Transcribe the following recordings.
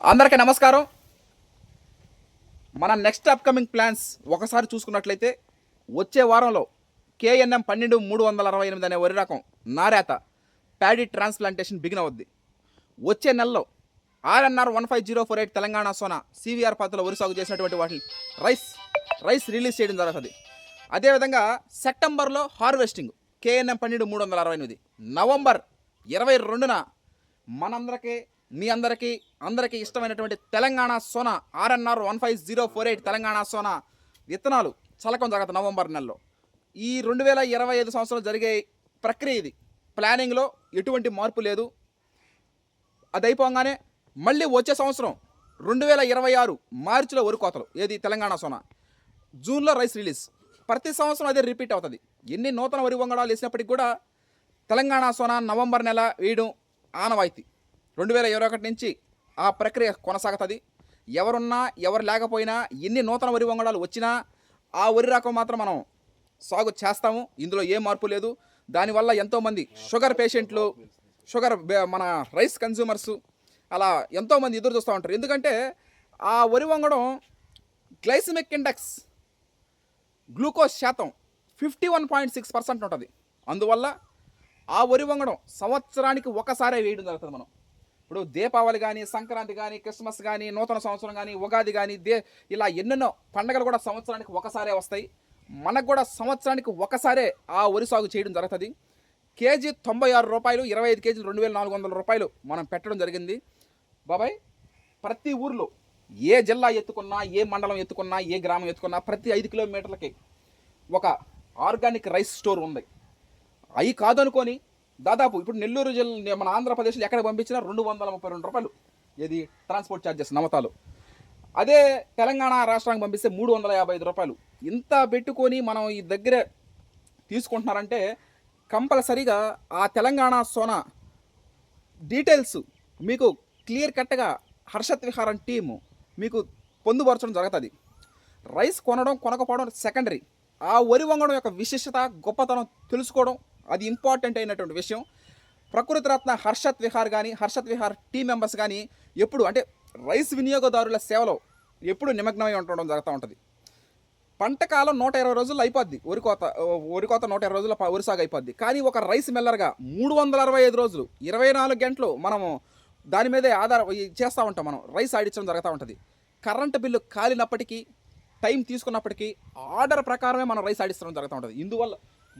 అందరికీ నమస్కారం. మన నెక్స్ట్ అప్కమింగ్ ప్లాన్స్ ఒకసారి చూసుకున్నట్లయితే వచ్చే వారంలో కేఎన్ఎం పన్నెండు మూడు వందల అరవై ఎనిమిది అనే వరి రకం నారేత ప్యాడీ ట్రాన్స్ప్లాంటేషన్ బిగిన్ అవుద్ది. వచ్చే నెలలో RNR one five zero four eight Telangana Sona CVR పాత్రలో వరి సాగు చేసినటువంటి వాటిని రైస్ రైస్ రిలీజ్ చేయడం జరుగుతుంది. అదేవిధంగా సెప్టెంబర్లో హార్వెస్టింగ్ కేఎన్ఎం పన్నెండు మూడు వందల అరవై ఎనిమిది. నవంబర్ ఇరవై రెండున మనందరికీ మీ అందరికీ అందరికీ ఇష్టమైనటువంటి Telangana Sona RNR one five zero four eight Telangana Sona విత్తనాలు చలకం జాగ్రత్త నవంబర్ నెలలో. ఈ రెండు వేల ఇరవై ఐదు సంవత్సరం జరిగే ప్రక్రియ ఇది. ప్లానింగ్లో ఎటువంటి మార్పు లేదు. అది అయిపోగానే మళ్ళీ వచ్చే సంవత్సరం రెండు వేల ఇరవై ఆరు మార్చిలో వరి కోతలు ఏది తెలంగాణ సోనా. జూన్లో రైస్ రిలీజ్. ప్రతి సంవత్సరం అదే రిపీట్ అవుతుంది. ఎన్ని నూతన వరి వంగడాలు వేసినప్పటికీ కూడా తెలంగాణ సోనా నవంబర్ నెల వేయడం ఆనవాయితీ. రెండు వేల ఇరవై ఒకటి నుంచి ఆ ప్రక్రియ కొనసాగుతుంది. ఎవరున్నా ఎవరు లేకపోయినా ఎన్ని నూతన వరి వంగడాలు వచ్చినా ఆ వరి రకం మాత్రం మనం సాగు చేస్తాము. ఇందులో ఏ మార్పు లేదు. దానివల్ల ఎంతోమంది షుగర్ పేషెంట్లు షుగర్ మన రైస్ కన్జ్యూమర్స్ అలా ఎంతోమంది ఎదురు చూస్తూ ఉంటారు. ఎందుకంటే ఆ వరి వంగడం గ్లైసిమిక్ ఇండెక్స్ గ్లూకోజ్ శాతం fifty one point six percent ఉంటుంది. అందువల్ల ఆ వరి వంగడం సంవత్సరానికి ఒకసారే వేయడం జరుగుతుంది మనం. ఇప్పుడు దీపావళి కానీ సంక్రాంతి కానీ క్రిస్మస్ కానీ నూతన సంవత్సరం కానీ ఉగాది కానీ దే ఇలా ఎన్నెన్నో పండగలు కూడా సంవత్సరానికి ఒకసారే వస్తాయి. మనకు కూడా సంవత్సరానికి ఒకసారే ఆ వరి సాగు చేయడం జరుగుతుంది. కేజీ తొంభై ఆరు రూపాయలు ఇరవై ఐదు కేజీలు రెండు వేల నాలుగు వందల రూపాయలు మనం పెట్టడం జరిగింది. బాబాయ్ ప్రతి ఊర్లో ఏ జిల్లా ఎత్తుకున్నా ఏ మండలం ఎత్తుకున్నా ఏ గ్రామం ఎత్తుకున్నా ప్రతి ఐదు కిలోమీటర్లకి ఒక ఆర్గానిక్ రైస్ స్టోర్ ఉంది. అవి కాదనుకొని దాదాపు ఇప్పుడు నెల్లూరు జిల్లా మన ఆంధ్రప్రదేశ్లో ఎక్కడ పంపించినా రెండు వందల ముప్పై రెండు రూపాయలు ఇది ట్రాన్స్పోర్ట్ ఛార్జెస్ నమతాలు. అదే తెలంగాణ రాష్ట్రానికి పంపిస్తే మూడు వందల యాభై ఐదు రూపాయలు. ఇంత పెట్టుకొని మనం ఈ దగ్గర తీసుకుంటున్నారంటే కంపల్సరీగా ఆ తెలంగాణ సోనా డీటెయిల్స్ మీకు క్లియర్ కట్గా హర్షత్ విహారం టీము మీకు పొందుపరచడం జరుగుతుంది. రైస్ కొనడం కొనకపోవడం సెకండరీ. ఆ వరి వంగడం యొక్క విశిష్టత గొప్పతనం తెలుసుకోవడం అది ఇంపార్టెంట్ అయినటువంటి విషయం. ప్రకృతి రత్న హర్షత్ విహార్ కానీ హర్షత్ విహార్ టీం మెంబర్స్ కానీ ఎప్పుడు అంటే రైస్ వినియోగదారుల సేవలో ఎప్పుడు నిమగ్నమై ఉండడం జరుగుతూ ఉంటుంది. పంట కాలం నూట ఇరవై రోజుల్లో అయిపోద్ది. వరి కోత వరి కోత నూట ఇరవై రోజుల ప- వరి సాగు అయిపోద్ది. కానీ ఒక రైస్ మిల్లర్గా మూడు వందల అరవై ఐదు రోజులు ఇరవై నాలుగు గంటలు మనము దాని మీదే ఆధార చేస్తూ ఉంటాం మనం. రైస్ ఆడించడం జరుగుతూ ఉంటుంది. కరెంటు బిల్లు కాలినప్పటికీ టైం తీసుకున్నప్పటికీ ఆర్డర్ ప్రకారమే మనం రైస్ ఆడిస్తడం జరుగుతూ ఉంటుంది. ఇందువల్ల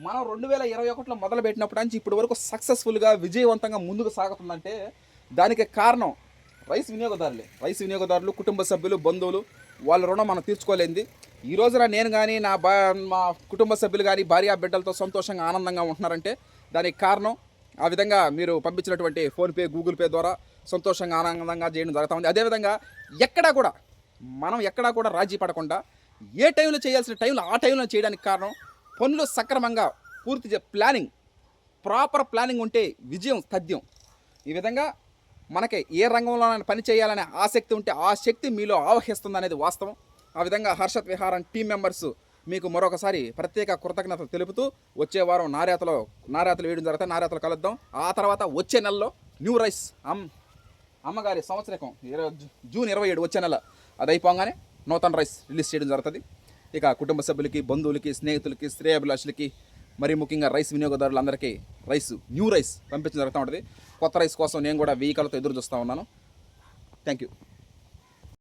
మనం రెండు వేల ఇరవై ఒకటిలో మొదలు పెట్టినప్పటి నుంచి ఇప్పటి వరకు సక్సెస్ఫుల్గా విజయవంతంగా ముందుకు సాగుతుందంటే దానికి కారణం రైస్ వినియోగదారులే. రైస్ వినియోగదారులు కుటుంబ సభ్యులు బంధువులు వాళ్ళ రుణం మనం తీర్చుకోలేంది ఈ రోజున నేను కానీ నా బా మా కుటుంబ సభ్యులు కానీ భార్య బిడ్డలతో సంతోషంగా ఆనందంగా ఉంటున్నారంటే దానికి కారణం ఆ విధంగా మీరు పంపించినటువంటి ఫోన్పే గూగుల్ పే ద్వారా సంతోషంగా ఆనందంగా చేయడం జరుగుతూ ఉంది. అదేవిధంగా ఎక్కడా కూడా మనం ఎక్కడా కూడా రాజీ పడకుండా ఏ టైంలో చేయాల్సిన టైంలో ఆ టైంలో చేయడానికి కారణం పనులు సక్రమంగా పూర్తి చే- ప్లానింగ్. ప్రాపర్ ప్లానింగ్ ఉంటే విజయం తథ్యం ఈ విధంగా మనకి ఏ రంగంలో పని చేయాలనే ఆసక్తి ఉంటే ఆ శక్తి మీలో ఆవహిస్తుంది అనేది వాస్తవం. ఆ విధంగా హర్షత్ విహారం టీం మెంబర్స్ మీకు మరొకసారి ప్రత్యేక కృతజ్ఞతలు తెలుపుతూ వచ్చే వారం నారేతలో నారేతలు వేయడం జరుగుతుంది నారేతలు కలుద్దాం. ఆ తర్వాత వచ్చే నెలలో న్యూ రైస్ అమ్ అమ్మగారి సంవత్సరకం ఇరవై జూ- జూన్ ఇరవై ఏడు వచ్చే నెల. అది అయిపోగానే నూతన రైస్ రిలీజ్ చేయడం జరుగుతుంది. ఇక కుటుంబ సభ్యులకి బంధువులకి స్నేహితులకి శ్రేయభిలాషులకి మరి ముఖ్యంగా రైస్ వినియోగదారులందరికీ రైస్ న్యూ రైస్ పంపించడం జరుగుతూ ఉంటుంది. కొత్త రైస్ కోసం నేను కూడా వెయ్యి కలతో ఎదురు చూస్తూ ఉన్నాను. Thank you